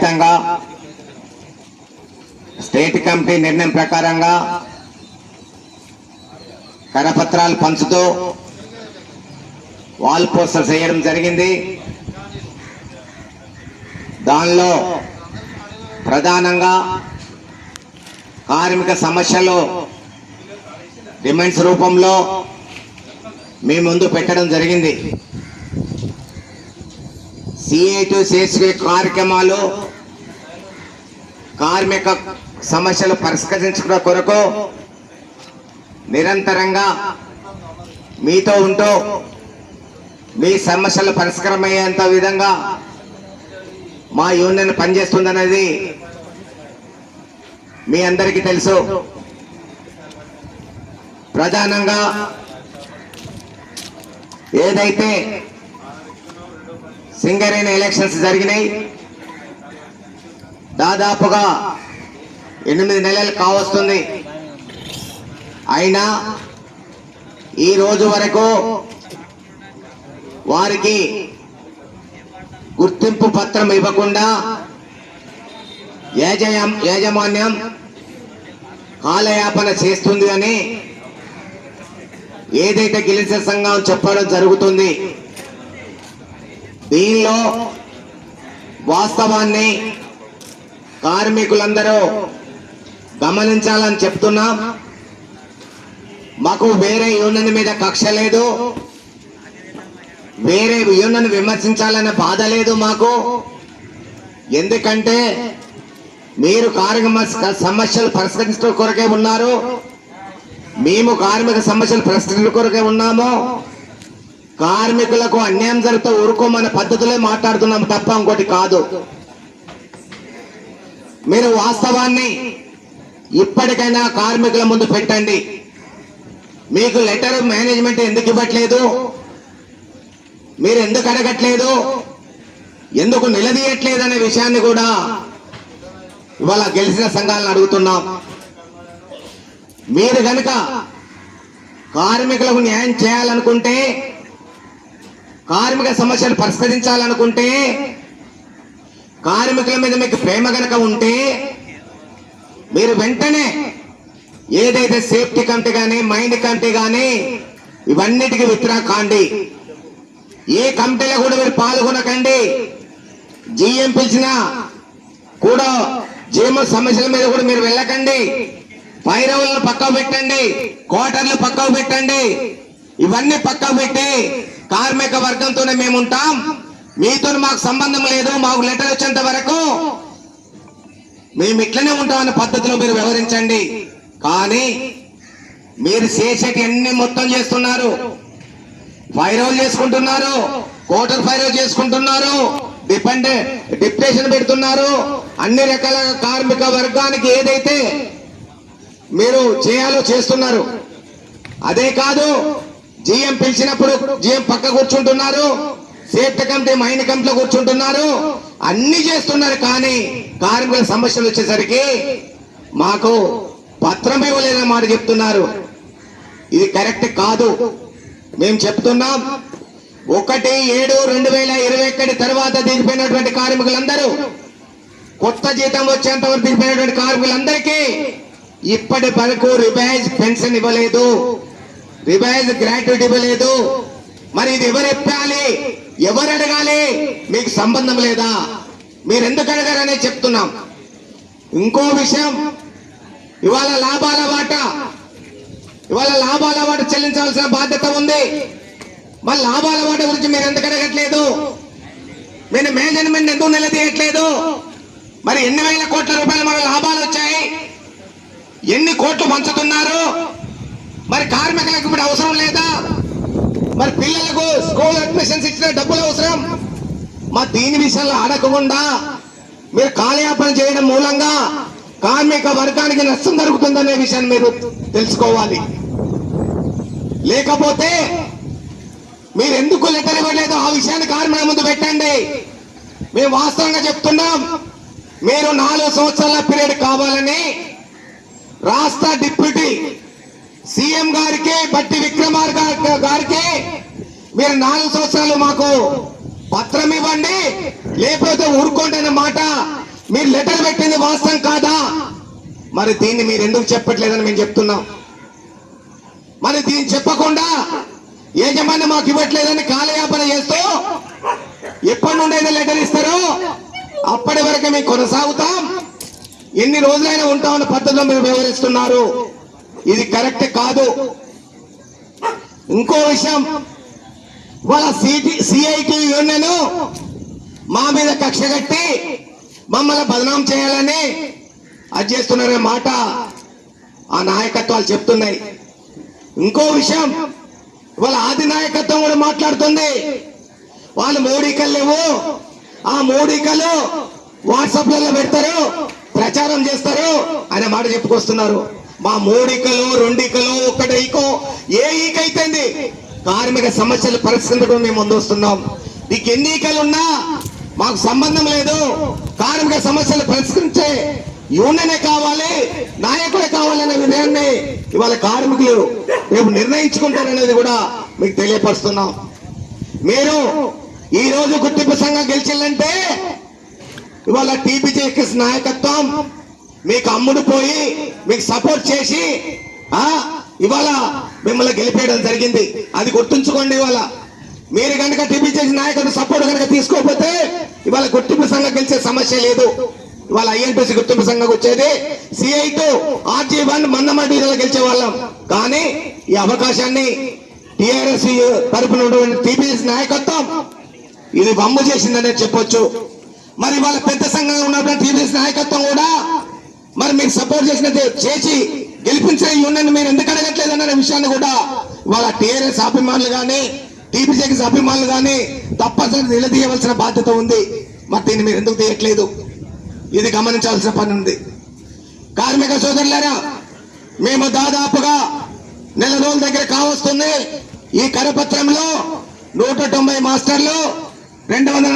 వ్యాప్తంగా state committee నిర్ణయం ప్రకారంగా కరపత్రాలు పంచుతూ వాల్ పోస్టర్ చేయడం జరిగింది. దానిలో ప్రధానంగా కార్మిక సమస్యలు డిమాండ్స్ రూపంలో మీ ముందు పెట్టడం జరిగింది. సిఐ టు కార్యక్రమాలు కార్మిక సమస్యలు పరిష్కరించుకున్న కొరకు నిరంతరంగా మీతో ఉంటూ మీ సమస్యలు పరిష్కారమయ్యేంత విధంగా మా యూనియన్ పనిచేస్తుందనేది మీ అందరికీ తెలుసు. ప్రధానంగా ఏదైతే సింగరేణి ఎలక్షన్స్ జరిగినాయి దాదాపుగా ఎనిమిది నెలలు కావస్తుంది. అయినా ఈ రోజు వరకు వారికి గుర్తింపు పత్రం ఇవ్వకుండా యాజయం యాజమాన్యం కాలయాపన చేస్తుంది అని ఏదైతే గిలిస సంఘం చెప్పడం జరుగుతుంది దీనిలో వాస్తవాన్ని కార్మికులందరూ గమనించాలని చెప్తున్నాం. మాకు వేరే యూనియన్ మీద కక్ష లేదు. వేరే యూనియన్ విమర్శించాలనే బాధ లేదు మాకు. ఎందుకంటే మీరు కార్మిక సమస్యలు పరిష్కరించడం కొరకే ఉన్నారు. మేము కార్మిక సమస్యలు పరిష్కరించడం కొరకే ఉన్నాము. కార్మికులకు అన్యాయం జరిగితే ఊరుకోమనే పద్ధతులే మాట్లాడుతున్నాం తప్ప ఇంకోటి కాదు. మీరు వాస్తవాన్ని ఇప్పటికైనా కార్మికుల ముందు పెట్టండి. మీకు లెటర్ మేనేజ్మెంట్ ఎందుకు ఇవ్వట్లేదు? మీరు ఎందుకు అడగట్లేదు? ఎందుకు నిలదీయట్లేదు అనే విషయాన్ని కూడా ఇవాళ గెలిచిన సంఘాలను అడుగుతున్నాం. మీరు కనుక కార్మికులకు న్యాయం చేయాలనుకుంటే కార్మిక సమస్యలు పరిష్కరించాలనుకుంటే కార్మికుల మీద మీకు ప్రేమ గనక ఉంటే మీరు వెంటనే ఏదైతే సేఫ్టీ కంటే కానీ మైండ్ కంటే కానీ ఇవన్నిటికీ విత్రా కాండి. ఏ కంపెనీలో కూడా మీరు పాల్గొనకండి. జీఎం పిలిచిన కూడా జీఎంఓ సమస్యల మీద కూడా మీరు వెళ్ళకండి. పైరవులను పక్కకు పెట్టండి. క్వార్టర్లు పక్కకు పెట్టండి. ఇవన్నీ పక్కకు పెట్టి కార్మిక వర్గంతోనే మేము ఉంటాం మీతో మాకు సంబంధం లేదు మాకు లెటర్ వచ్చేంత వరకు మేము ఇట్లనే ఉంటామన్న పద్ధతిలో మీరు వ్యవహరించండి. కానీ మీరు చేసేటి అన్ని మొత్తం చేస్తున్నారు. ఫైరోల్ చేసుకుంటున్నారు కోటర్ ఫైరోల్ చేసుకుంటున్నారు డిపెండ్ డిప్రెషన్ పెడుతున్నారు. అన్ని రకాల కార్మిక వర్గానికి ఏదైతే మీరు చేయాలో చేస్తున్నారు. అదే కాదు జిఎం పిలిచినప్పుడు జిఎం పక్క కూర్చుంటున్నారు. సేఫ్టీ కమిటీ మైన్ కమిటీలో కూర్చుంటున్నారు. అన్ని చేస్తున్నారు కానీ కార్మికుల సమస్యలు వచ్చేసరికి మాకు పత్రం ఇవ్వలేదన్న మాట చెప్తున్నారు. ఇది కరెక్ట్ కాదు. మేము చెప్తున్నాం. ఒకటి ఏడు రెండు వేల ఇరవై ఒకటి తర్వాత దిగిపోయినటువంటి కార్మికులందరూ కొత్త జీతం వచ్చేంత వరకు దిగిపోయినటువంటి కార్మికులందరికీ ఇప్పటి వరకు రివైజ్ పెన్షన్ ఇవ్వలేదు. రివైజ్ గ్రాట్యుటీ ఇవ్వలేదు. మరి ఇది ఎవరు ఇప్పాలి ఎవరు అడగాలి? మీకు సంబంధం లేదా? మీరు ఎందుకు అడగారనే చెప్తున్నాం. ఇంకో విషయం ఇవాళ లాభాల వాటా. ఇవాళ లాభాల వాట చెల్లించవలసిన బాధ్యత ఉంది. మరి లాభాల వాట గురించి మీరు ఎందుకు అడగట్లేదు? మీరు మేనేజ్మెంట్ ఎందుకు నిలదీయట్లేదు? మరి ఎన్ని వేల కోట్ల రూపాయలు మన లాభాలు వచ్చాయి? ఎన్ని కోట్లు పంచుతున్నారు? మరి కార్మికులకు ఇప్పుడు అవసరం లేదా? మరి పిల్లలకు స్కూల్ అడ్మిషన్స్ ఇచ్చిన డబ్బులు అవసరం. మా దీని విషయంలో అడగకుండా మీరు కాలయాపన చేయడం మూలంగా కార్మిక వర్గానికి నష్టం జరుగుతుందనే విషయాన్ని మీరు తెలుసుకోవాలి. లేకపోతే మీరు ఎందుకు లెటర్ ఇవ్వలేదు ఆ విషయాన్ని కార్మికుల ముందు పెట్టండి. మేము వాస్తవంగా చెప్తున్నాం. మీరు నాలుగు సంవత్సరాల పీరియడ్ కావాలని రాష్ట్ర డిప్యూటీ సీఎం గారికి బట్టి విక్రమార్ గారికి మీరు నాలుగు సంవత్సరాలు మాకు పత్రం ఇవ్వండి లేకపోతే ఊరుకోండి మాట మీరు లెటర్ పెట్టింది వాస్తవం కాదా? మరి దీన్ని మీరు ఎందుకు చెప్పట్లేదని మేము చెప్తున్నాం. మరి దీన్ని చెప్పకుండా యజమాని మాకు ఇవ్వట్లేదని కాలయాపన చేస్తూ ఎప్పటి నుండైనా లెటర్ ఇస్తారో అప్పటి వరకు మేము కొనసాగుతాం. ఎన్ని రోజులైనా ఉంటామన్న పద్ధతిలో మీరు వివరిస్తున్నారు. ఇది కరెక్ట్ కాదు. ఇంకో విషయం వాళ్ళ సిటి సిఐటి యూనియన్ మా మీద కక్ష కట్టి మమ్మల్ని బదనాం చేయాలని అది చేస్తున్నారనే మాట ఆ నాయకత్వాలు చెప్తున్నాయి. ఇంకో విషయం వాళ్ళ ఆది నాయకత్వం కూడా మాట్లాడుతుంది. వాళ్ళు మోడీకలు లేవు. ఆ మోడీకలు వాట్సాప్లలో పెడతారు ప్రచారం చేస్తారు అనే మాట చెప్పుకొస్తున్నారు. మా మూడికలు రెండికలు ఒక్కటి ఈకో ఏ ఈకైతుంది కార్మిక సమస్యలు పరిష్కరించడం మేము ముందు వస్తున్నాం నీకు ఎన్ని ఈకలు ఉన్నా మాకు సంబంధం లేదు. కార్మిక సమస్యలు పరిష్కరించే యూనియనే కావాలి నాయకుడే కావాలనే విషయాన్ని ఇవాళ కార్మికులు రేపు నిర్ణయించుకుంటారనేది కూడా మీకు తెలియపరుస్తున్నాం. మీరు ఈ రోజు గుర్తింపు సంఘం గెలిచిందంటే ఇవాళ టీపీజేఎస్ నాయకత్వం మీకు అమ్ముడు పోయి మీకు సపోర్ట్ చేసి ఆ ఇవాళ మిమ్మల్ని గెలిపేయడం జరిగింది. అది గుర్తుంచుకోండి ఇవాళ. మీరు కనుక టీపీజేఎస్ నాయకుడు సపోర్ట్ కనుక తీసుకోకపోతే ఇవాళ గుర్తింపు సంఘం గెలిచే సమస్య లేదు. ఇవాళ ఐఎన్పిసి గుర్తింపు సంఘం వచ్చేది. సిఐ టూ ఆర్జీ వన్ మన్నమడ్డీలో గెలిచే వాళ్ళం. కానీ ఈ అవకాశాన్ని టిఆర్ఎస్ తరపున టీపీఎస్ నాయకత్వం ఇది బొమ్మ చేసిందనే చెప్పొచ్చు. మరి వాళ్ళ పెద్ద సంఘంగా ఉన్న మీకు సపోర్ట్ చేసినట్టు చేసి గెలిపించే యూనియన్ మీరు ఎందుకు అడగట్లేదు అన్న విషయాన్ని కూడా వాళ్ళ టీఆర్ఎస్ అభిమానులు కానీ టీపీసీఎస్ అభిమానులు కానీ తప్పనిసరి నిలదీయవలసిన బాధ్యత ఉంది. మరి దీన్ని మీరు ఎందుకు తీయట్లేదు? ఇది గమనించాల్సిన పని ఉంది. కార్మిక సోదరులారా మేము దాదాపుగా నెల రోజుల దగ్గర కావస్తుంది ఈ కరపత్రంలో నూట తొంభై మాస్టర్లు రెండు వందల